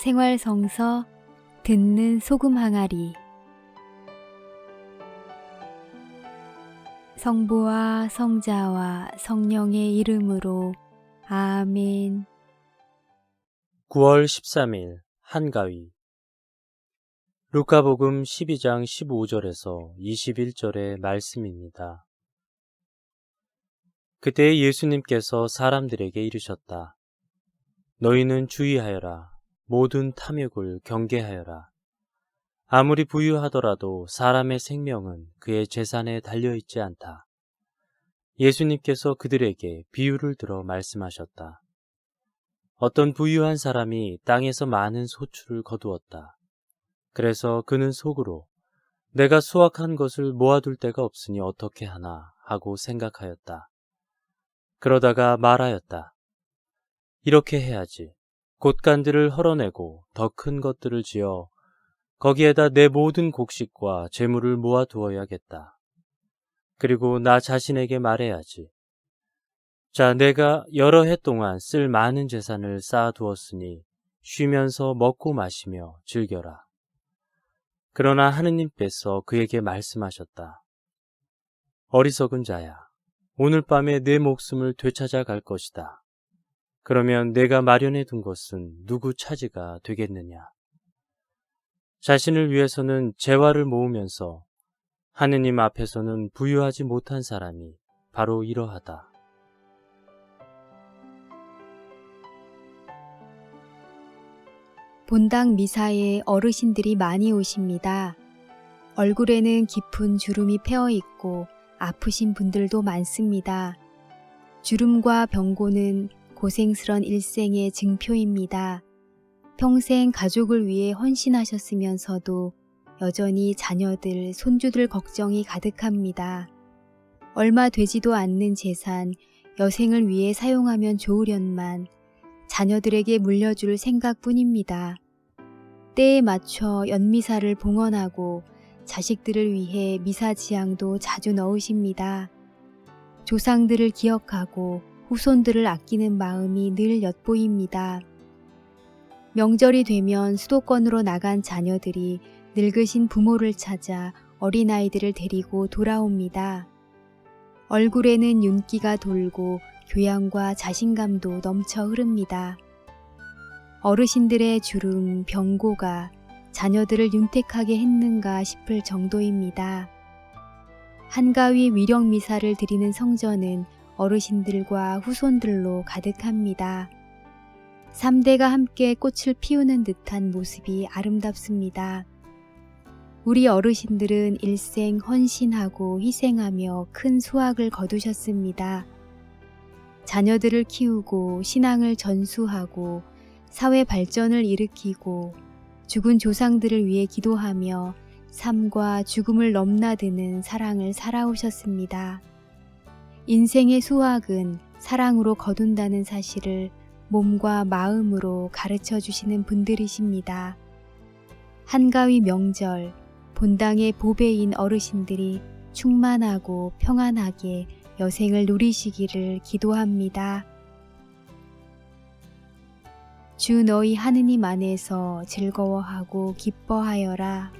생활성서 듣는 소금 항아리 성부와 성자와 성령의 이름으로 아멘 9월 13일 한가위 루카복음 12장 15절에서 21절의 말씀입니다. 그때 예수님께서 사람들에게 이르셨다. 너희는 주의하여라. 모든 탐욕을 경계하여라. 아무리 부유하더라도 사람의 생명은 그의 재산에 달려있지 않다. 예수님께서 그들에게 비유를 들어 말씀하셨다. 어떤 부유한 사람이 땅에서 많은 소출을 거두었다. 그래서 그는 속으로 내가 수확한 것을 모아둘 데가 없으니 어떻게 하나 하고 생각하였다. 그러다가 말하였다. 이렇게 해야지. 곳간들을 헐어내고 더 큰 것들을 지어 거기에다 내 모든 곡식과 재물을 모아 두어야겠다. 그리고 나 자신에게 말해야지. 자, 내가 여러 해 동안 쓸 많은 재산을 쌓아두었으니 쉬면서 먹고 마시며 즐겨라. 그러나 하느님께서 그에게 말씀하셨다. 어리석은 자야, 오늘 밤에 내 목숨을 되찾아 갈 것이다. 그러면 내가 마련해 둔 것은 누구 차지가 되겠느냐? 자신을 위해서는 재화를 모으면서 하느님 앞에서는 부유하지 못한 사람이 바로 이러하다. 본당 미사에 어르신들이 많이 오십니다. 얼굴에는 깊은 주름이 패어 있고 아프신 분들도 많습니다. 주름과 병고는 고생스런 일생의 증표입니다. 평생 가족을 위해 헌신하셨으면서도 여전히 자녀들, 손주들 걱정이 가득합니다. 얼마 되지도 않는 재산, 여생을 위해 사용하면 좋으련만 자녀들에게 물려줄 생각뿐입니다. 때에 맞춰 연미사를 봉헌하고 자식들을 위해 미사 지향도 자주 넣으십니다. 조상들을 기억하고 후손들을 아끼는 마음이 늘 엿보입니다. 명절이 되면 수도권으로 나간 자녀들이 늙으신 부모를 찾아 어린아이들을 데리고 돌아옵니다. 얼굴에는 윤기가 돌고 교양과 자신감도 넘쳐 흐릅니다. 어르신들의 주름, 병고가 자녀들을 윤택하게 했는가 싶을 정도입니다. 한가위 위령 미사를 드리는 성전은 어르신들과 후손들로 가득합니다. 3대가 함께 꽃을 피우는 듯한 모습이 아름답습니다. 우리 어르신들은 일생 헌신하고 희생하며 큰 수확을 거두셨습니다. 자녀들을 키우고 신앙을 전수하고 사회 발전을 일으키고 죽은 조상들을 위해 기도하며 삶과 죽음을 넘나드는 사랑을 살아오셨습니다. 인생의 수확은 사랑으로 거둔다는 사실을 몸과 마음으로 가르쳐 주시는 분들이십니다. 한가위 명절, 본당의 보배인 어르신들이 충만하고 평안하게 여생을 누리시기를 기도합니다. 주 너희 하느님 안에서 즐거워하고 기뻐하여라.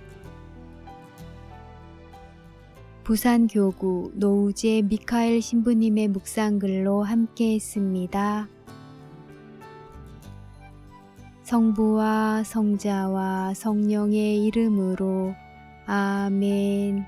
부산교구 노우재 미카엘 신부님의 묵상글로 함께 했습니다. 성부와 성자와 성령의 이름으로 아멘.